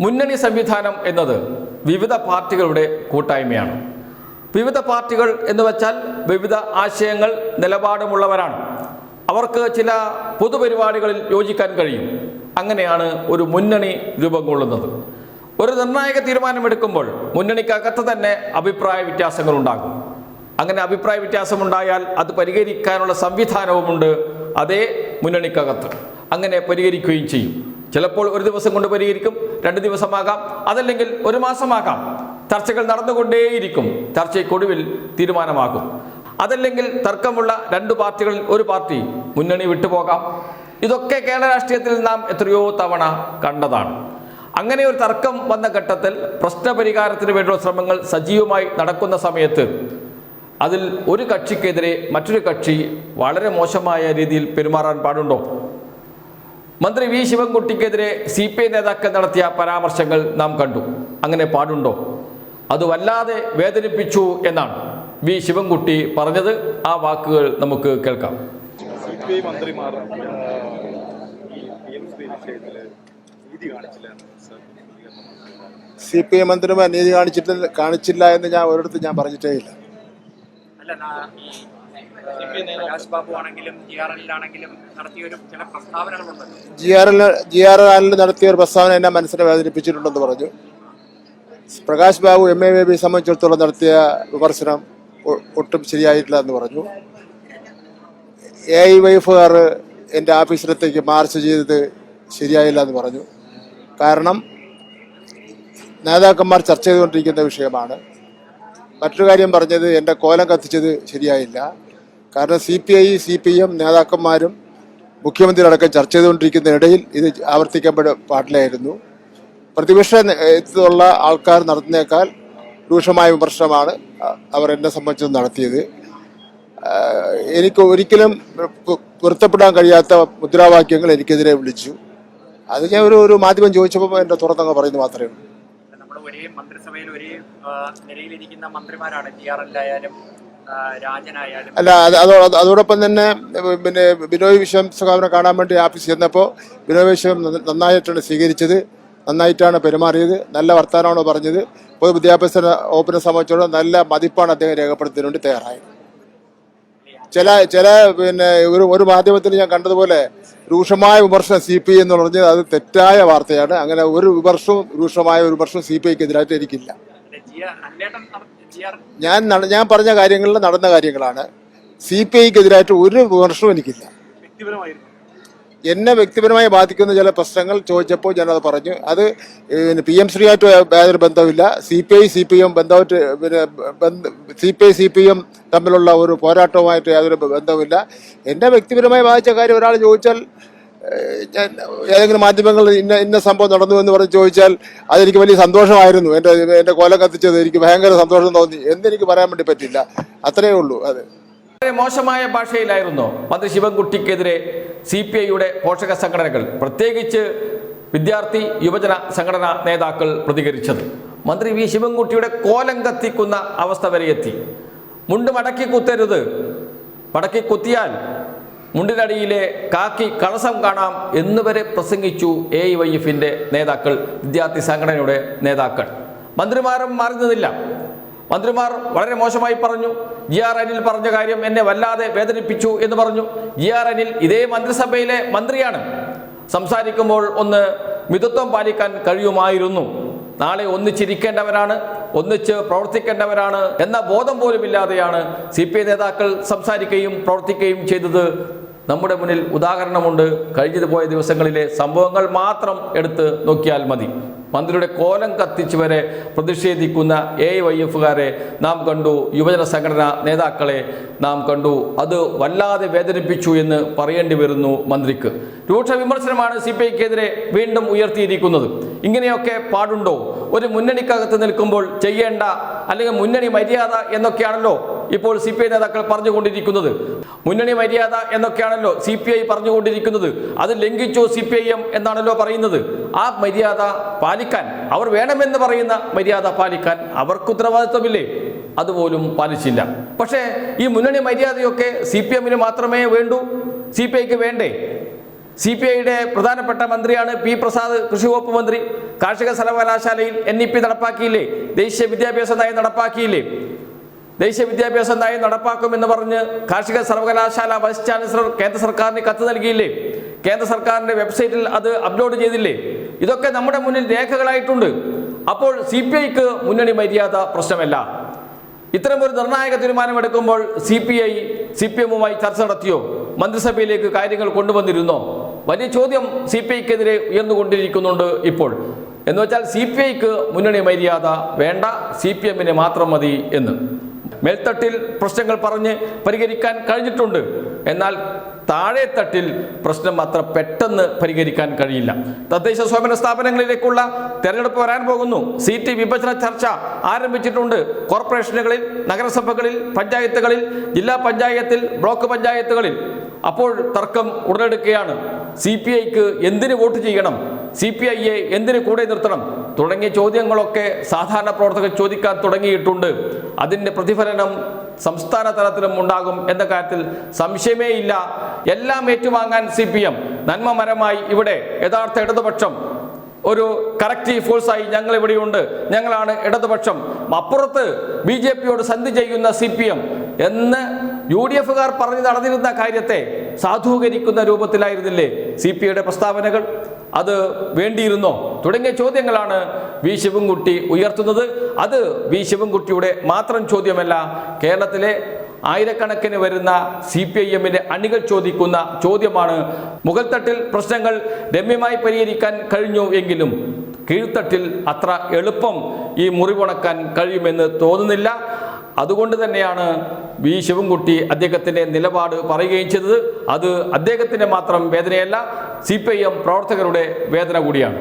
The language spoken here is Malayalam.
മുന്നണി സംവിധാനം എന്നത് വിവിധ പാർട്ടികളുടെ കൂട്ടായ്മയാണ്. വിവിധ പാർട്ടികൾ എന്ന് വെച്ചാൽ വിവിധ ആശയങ്ങൾ നിലപാടുമുള്ളവരാണ്. അവർക്ക് ചില പൊതുപരിപാടികളിൽ യോജിക്കാൻ കഴിയും. അങ്ങനെയാണ് ഒരു മുന്നണി രൂപം കൊള്ളുന്നത്. ഒരു നിർണായക തീരുമാനമെടുക്കുമ്പോൾ മുന്നണിക്കകത്ത് തന്നെ അഭിപ്രായ വ്യത്യാസങ്ങൾ ഉണ്ടാകും അങ്ങനെ അഭിപ്രായ വ്യത്യാസമുണ്ടായാൽ അത് പരിഹരിക്കാനുള്ള സംവിധാനവുമുണ്ട് അതേ മുന്നണിക്കകത്ത്. അങ്ങനെ പരിഹരിക്കുകയും ചെയ്യും. ചിലപ്പോൾ ഒരു ദിവസം കൊണ്ട് പരിഹരിക്കും രണ്ട് ദിവസമാകാം. അതല്ലെങ്കിൽ ഒരു മാസമാകാം. ചർച്ചകൾ നടന്നുകൊണ്ടേയിരിക്കും. ചർച്ചയ്ക്കൊടുവിൽ തീരുമാനമാകും. അതല്ലെങ്കിൽ തർക്കമുള്ള രണ്ട് പാർട്ടികളിൽ ഒരു പാർട്ടി മുന്നണി വിട്ടുപോകാം. ഇതൊക്കെ കേരള രാഷ്ട്രീയത്തിൽ നാം എത്രയോ തവണ കണ്ടതാണ്. അങ്ങനെ ഒരു തർക്കം വന്ന ഘട്ടത്തിൽ പ്രശ്നപരിഹാരത്തിന് വേണ്ടിയുള്ള ശ്രമങ്ങൾ സജീവമായി നടക്കുന്ന സമയത്ത് അതിൽ ഒരു കക്ഷിക്കെതിരെ മറ്റൊരു കക്ഷി വളരെ മോശമായ രീതിയിൽ പെരുമാറാൻ പാടുണ്ടോ? മന്ത്രി വി ശിവൻകുട്ടിക്കെതിരെ സി പി ഐ നേതാക്കൾ നടത്തിയ പരാമർശങ്ങൾ നാം കണ്ടു. അങ്ങനെ പാടുണ്ടോ? അത് വല്ലാതെ വേദനിപ്പിച്ചു എന്നാണ് വി ശിവൻകുട്ടി പറഞ്ഞത്. ആ വാക്കുകൾ നമുക്ക് കേൾക്കാം. സി പി ഐ മന്ത്രിമാർ സി പി ഐ മന്ത്രിമാർ നീതി കാണിച്ചിട്ട് കാണിച്ചില്ല എന്ന് ഞാൻ ഒരിടത്ത് ഞാൻ പറഞ്ഞിട്ടേ ഇല്ല. അല്ല നാ- ഈ പ്രകാശ് ബാബു ആണെങ്കിലും ജി ആർ എല്ലിലാണെങ്കിലും നടത്തിയ ഒരു ചില പ്രസ്താവനകളുണ്ടല്ലോ G R L G R നടത്തിയ ഒരു പ്രസ്താവന എന്നെ മനസ്സിനെ വേദനിപ്പിച്ചിട്ടുണ്ടെന്ന് പറഞ്ഞു. Prakash Babu M A B സംബന്ധിച്ചിടത്തോളം നടത്തിയ വിമർശനം ഒട്ടും ശരിയായിട്ടില്ല എന്ന് പറഞ്ഞു. എ ഐ വൈഫുകാർ എന്റെ ഓഫീസിലത്തേക്ക് മാർച്ച് ചെയ്തത് ശരിയായില്ല എന്ന് പറഞ്ഞു. കാരണം നേതാക്കന്മാർ ചർച്ച ചെയ്തുകൊണ്ടിരിക്കുന്ന വിഷയമാണ്. മറ്റൊരു കാര്യം പറഞ്ഞത് എന്റെ കോലം കത്തിച്ചത് ശരിയായില്ല. കാരണം C P I C P M നേതാക്കന്മാരും മുഖ്യമന്ത്രി അടക്കം ചർച്ച ചെയ്തുകൊണ്ടിരിക്കുന്നതിനിടയിൽ ഇത് ആവർത്തിക്കപ്പെട പാടില്ലായിരുന്നു പ്രതിപക്ഷ ഉള്ള ആൾക്കാർ നടത്തുന്നേക്കാൾ രൂക്ഷമായ വിമർശനമാണ് അവർ എന്നെ സംബന്ധിച്ച് നടത്തിയത്. എനിക്ക് ഒരിക്കലും പൊരുത്തപ്പെടാൻ കഴിയാത്ത മുദ്രാവാക്യങ്ങൾ എനിക്കെതിരെ വിളിച്ചു. അത് ഞാൻ ഒരു ഒരു മാധ്യമം ചോദിച്ചപ്പോൾ എന്റെ തുറന്നങ്ങ് പറയുന്നത് മാത്രമേ ഉള്ളൂ. ഒരേ ഒരേ അല്ല അത് അതോ അതോടൊപ്പം തന്നെ പിന്നെ ബിനോയ് വിശ്വം സഖാവിനെ കാണാൻ വേണ്ടി ആഫീസ് ചെന്നപ്പോൾ ബിനോയ് വിശ്വം നന്ന- നന്നായിട്ടാണ് സ്വീകരിച്ചത്. നന്നായിട്ടാണ് പെരുമാറിയത്. നല്ല വർത്തമാനമാണ് പറഞ്ഞത്. പൊതുവിദ്യാഭ്യാസ വകുപ്പിനെ സംബന്ധിച്ചോളം നല്ല മതിപ്പാണ് അദ്ദേഹം രേഖപ്പെടുത്തുന്നതിന് വേണ്ടി തയ്യാറായത്. ചില ചില പിന്നെ ഒരു ഒരു മാധ്യമത്തിൽ ഞാൻ കണ്ടതുപോലെ രൂക്ഷമായ വിമർശനം സി പി ഐ എന്ന് പറഞ്ഞത് അത് തെറ്റായ വാർത്തയാണ്. അങ്ങനെ ഒരു വിമർശവും രൂക്ഷമായ ഒരു വിമർശനം സി പി ഐക്ക് എതിരായിട്ട് എനിക്കില്ല. ഞാൻ ഞാൻ പറഞ്ഞ കാര്യങ്ങളിൽ നടന്ന കാര്യങ്ങളാണ്. സി പി ഐക്ക് എതിരായിട്ട് ഒരു വിമർശനവും എനിക്കില്ല. എന്നെ വ്യക്തിപരമായി ബാധിക്കുന്ന ചില പ്രശ്നങ്ങൾ ചോദിച്ചപ്പോൾ ഞാനത് പറഞ്ഞു. അത് പി എം ശ്രീയായിട്ട് യാതൊരു ബന്ധമില്ല C P I C P M ബന്ധമായിട്ട് പിന്നെ C P I C P M തമ്മിലുള്ള ഒരു പോരാട്ടവുമായിട്ട് യാതൊരു ബന്ധവുമില്ല. എന്നെ വ്യക്തിപരമായി ബാധിച്ച കാര്യം ഒരാൾ ചോദിച്ചാൽ ഞാൻ ഏതെങ്കിലും മാധ്യമങ്ങളിൽ ഇന്ന ഇന്ന സംഭവം നടന്നു എന്ന് പറഞ്ഞ് ചോദിച്ചാൽ അതെനിക്ക് വലിയ സന്തോഷമായിരുന്നു. എന്റെ എന്റെ കൊല കത്തിച്ചത് എനിക്ക് ഭയങ്കര സന്തോഷം തോന്നി. എന്നെനിക്ക് പറയാൻ വേണ്ടി പറ്റില്ല അത്രയേ ഉള്ളൂ അത്. മോശമായ ഭാഷയിലായിരുന്നു മന്ത്രി ശിവൻകുട്ടിക്കെതിരെ സി പി ഐയുടെ പോഷക സംഘടനകൾ പ്രത്യേകിച്ച് വിദ്യാർത്ഥി യുവജന സംഘടനാ നേതാക്കൾ പ്രതികരിച്ചത്. മന്ത്രി വി ശിവൻകുട്ടിയുടെ കോലം കത്തിക്കുന്ന അവസ്ഥ വരെ എത്തി മുണ്ട് മടക്കി കുത്തരുത്. മടക്കി കുത്തിയാൽ മുണ്ടിനടിയിലെ കാക്കി കളസം കാണാം എന്നുവരെ പ്രസംഗിച്ചു എ ഐ വൈ എഫിന്റെ നേതാക്കൾ വിദ്യാർത്ഥി സംഘടനയുടെ നേതാക്കൾ. മന്ത്രിമാരും മാറുന്നതില്ല മന്ത്രിമാർ വളരെ മോശമായി പറഞ്ഞു ജി ആർ അനിൽ പറഞ്ഞ കാര്യം എന്നെ വല്ലാതെ വേദനിപ്പിച്ചു എന്ന് പറഞ്ഞു. ജി ആർ അനിൽ ഇതേ മന്ത്രിസഭയിലെ മന്ത്രിയാണ്. സംസാരിക്കുമ്പോൾ ഒന്ന് മിതത്വം പാലിക്കാൻ കഴിയുമായിരുന്നു. നാളെ ഒന്നിച്ചിരിക്കേണ്ടവരാണ് ഒന്നിച്ച് പ്രവർത്തിക്കേണ്ടവരാണ് എന്ന ബോധം പോലുമില്ലാതെയാണ് സി പി ഐ നേതാക്കൾ സംസാരിക്കുകയും പ്രവർത്തിക്കുകയും ചെയ്തത്. നമ്മുടെ മുന്നിൽ ഉദാഹരണമുണ്ട്. കഴിഞ്ഞു പോയ ദിവസങ്ങളിലെ സംഭവങ്ങൾ മാത്രം എടുത്ത് നോക്കിയാൽ മതി. മന്ത്രിയുടെ കോലം കത്തിച്ച് വരെ പ്രതിഷേധിക്കുന്ന എ വൈ എഫുകാരെ നാം കണ്ടു. യുവജന സംഘടനാ നേതാക്കളെ നാം കണ്ടു. അത് വല്ലാതെ വേദനിപ്പിച്ചു എന്ന് പറയേണ്ടി വരുന്നു മന്ത്രിക്ക്. രൂക്ഷ വിമർശനമാണ് സി പി ഐക്കെതിരെ വീണ്ടും ഉയർത്തിയിരിക്കുന്നത്. ഇങ്ങനെയൊക്കെ പാടുണ്ടോ? ഒരു മുന്നണിക്കകത്ത് നിൽക്കുമ്പോൾ ചെയ്യേണ്ട അല്ലെങ്കിൽ മുന്നണി മര്യാദ എന്നൊക്കെയാണല്ലോ ഇപ്പോൾ സി പി ഐ നേതാക്കൾ പറഞ്ഞുകൊണ്ടിരിക്കുന്നത്. മുന്നണി മര്യാദ എന്നൊക്കെയാണല്ലോ സി പി ഐ പറഞ്ഞുകൊണ്ടിരിക്കുന്നത്. അത് ലംഘിച്ചു സി പി ഐ എം എന്നാണല്ലോ പറയുന്നത്. ആ മര്യാദ പാലിക്കാൻ അവർ വേണമെന്ന് പറയുന്ന മര്യാദ പാലിക്കാൻ അവർക്ക് ഉത്തരവാദിത്വമില്ലേ? അതുപോലും പാലിച്ചില്ല. പക്ഷേ ഈ മുന്നണി മര്യാദയൊക്കെ സി പി എമ്മിന് മാത്രമേ വേണ്ടൂ? സി പി ഐക്ക് വേണ്ടേ? സി പി ഐയുടെ പ്രധാനപ്പെട്ട മന്ത്രിയാണ് പി പ്രസാദ് കൃഷി വകുപ്പ് മന്ത്രി. കാർഷിക സർവകലാശാലയിൽ എൻ ഇ പി നടപ്പാക്കിയില്ലേ? ദേശീയ വിദ്യാഭ്യാസ നയം നടപ്പാക്കിയില്ലേ? ദേശീയ വിദ്യാഭ്യാസ നയം നടപ്പാക്കുമെന്ന് പറഞ്ഞ് കാർഷിക സർവകലാശാല വൈസ് ചാൻസലർ കേന്ദ്ര സർക്കാരിന് കത്ത് നൽകിയില്ലേ? കേന്ദ്ര സർക്കാരിന്റെ വെബ്സൈറ്റിൽ അത് അപ്ലോഡ് ചെയ്തില്ലേ? ഇതൊക്കെ നമ്മുടെ മുന്നിൽ രേഖകളായിട്ടുണ്ട്. അപ്പോൾ സി പി ഐക്ക് മുന്നണി മര്യാദ പ്രശ്നമല്ല. ഇത്തരം ഒരു നിർണായക തീരുമാനമെടുക്കുമ്പോൾ C P I C P എമ്മുമായി ചർച്ച നടത്തിയോ? മന്ത്രിസഭയിലേക്ക് കാര്യങ്ങൾ കൊണ്ടുവന്നിരുന്നോ? വലിയ ചോദ്യം സി പി ഐക്കെതിരെ ഉയർന്നുകൊണ്ടിരിക്കുന്നുണ്ട് ഇപ്പോൾ. എന്ന് വെച്ചാൽ സി പി ഐക്ക് മുന്നണി മര്യാദ വേണ്ട സി പി എമ്മിന് മാത്രം മതി എന്ന്. മേൽത്തട്ടിൽ പ്രശ്നങ്ങൾ പറഞ്ഞ് പരിഹരിക്കാൻ കഴിഞ്ഞിട്ടുണ്ട്. എന്നാൽ താഴെത്തട്ടിൽ പ്രശ്നം അത്ര പെട്ടെന്ന് പരിഹരിക്കാൻ കഴിയില്ല. തദ്ദേശ സ്വയംഭരണ സ്ഥാപനങ്ങളിലേക്കുള്ള തെരഞ്ഞെടുപ്പ് വരാൻ പോകുന്നു. സീറ്റ് വിഭജന ചർച്ച ആരംഭിച്ചിട്ടുണ്ട്. കോർപ്പറേഷനുകളിൽ നഗരസഭകളിൽ പഞ്ചായത്തുകളിൽ ജില്ലാ പഞ്ചായത്തിൽ ബ്ലോക്ക് പഞ്ചായത്തുകളിൽ. അപ്പോൾ തർക്കം ഉടലെടുക്കുകയാണ്. സി പി ഐക്ക് എന്തിന് വോട്ട് ചെയ്യണം? സി പി ഐയെ എന്തിന് കൂടെ നിർത്തണം? തുടങ്ങിയ ചോദ്യങ്ങളൊക്കെ സാധാരണ പ്രവർത്തകർ ചോദിക്കാൻ തുടങ്ങിയിട്ടുണ്ട്. അതിന്റെ പ്രതിഫലനം സംസ്ഥാന തലത്തിലും ഉണ്ടാകും എന്ന കാര്യത്തിൽ സംശയമേ ഇല്ല. എല്ലാം ഏറ്റുവാങ്ങാൻ സി പി എം. നന്മമരമായി ഇവിടെ യഥാർത്ഥ ഇടതുപക്ഷം. ഒരു കറക്റ്റീവ് ഫോഴ്സായി ഞങ്ങൾ ഇവിടെയുണ്ട് ഞങ്ങളാണ് ഇടതുപക്ഷം. അപ്പുറത്ത് ബി ജെ പിയോട് സന്ധി ചെയ്യുന്ന സി പി എം. എന്ന് യു ഡി എഫുകാർ പറഞ്ഞു നടന്നിരുന്ന കാര്യത്തെ സാധൂകരിക്കുന്ന രൂപത്തിലായിരുന്നില്ലേ സി പി ഐയുടെ പ്രസ്താവനകൾ? അത് വേണ്ടിയിരുന്നോ? തുടങ്ങിയ ചോദ്യങ്ങളാണ് വി ശിവൻകുട്ടി ഉയർത്തുന്നത്. അത് വി ശിവൻകുട്ടിയുടെ മാത്രം ചോദ്യമല്ല കേരളത്തിലെ ആയിരക്കണക്കിന് വരുന്ന സി പി ഐ എമ്മിന്റെ അണികൾ ചോദിക്കുന്ന ചോദ്യമാണ്. മുകൾത്തട്ടിൽ പ്രശ്നങ്ങൾ രമ്യമായി പരിഹരിക്കാൻ കഴിഞ്ഞു എങ്കിലും കീഴ്ത്തട്ടിൽ അത്ര എളുപ്പം ഈ മുറിവുണക്കാൻ കഴിയുമെന്ന് തോന്നുന്നില്ല. അതുകൊണ്ട് തന്നെയാണ് വി ശിവൻകുട്ടി അദ്ദേഹത്തിന്റെ നിലപാട് പറയുകയും ചെയ്തത്. അത് അദ്ദേഹത്തിന്റെ മാത്രം വേദനയല്ല സി പി ഐ എം പ്രവർത്തകരുടെ വേദന കൂടിയാണ്.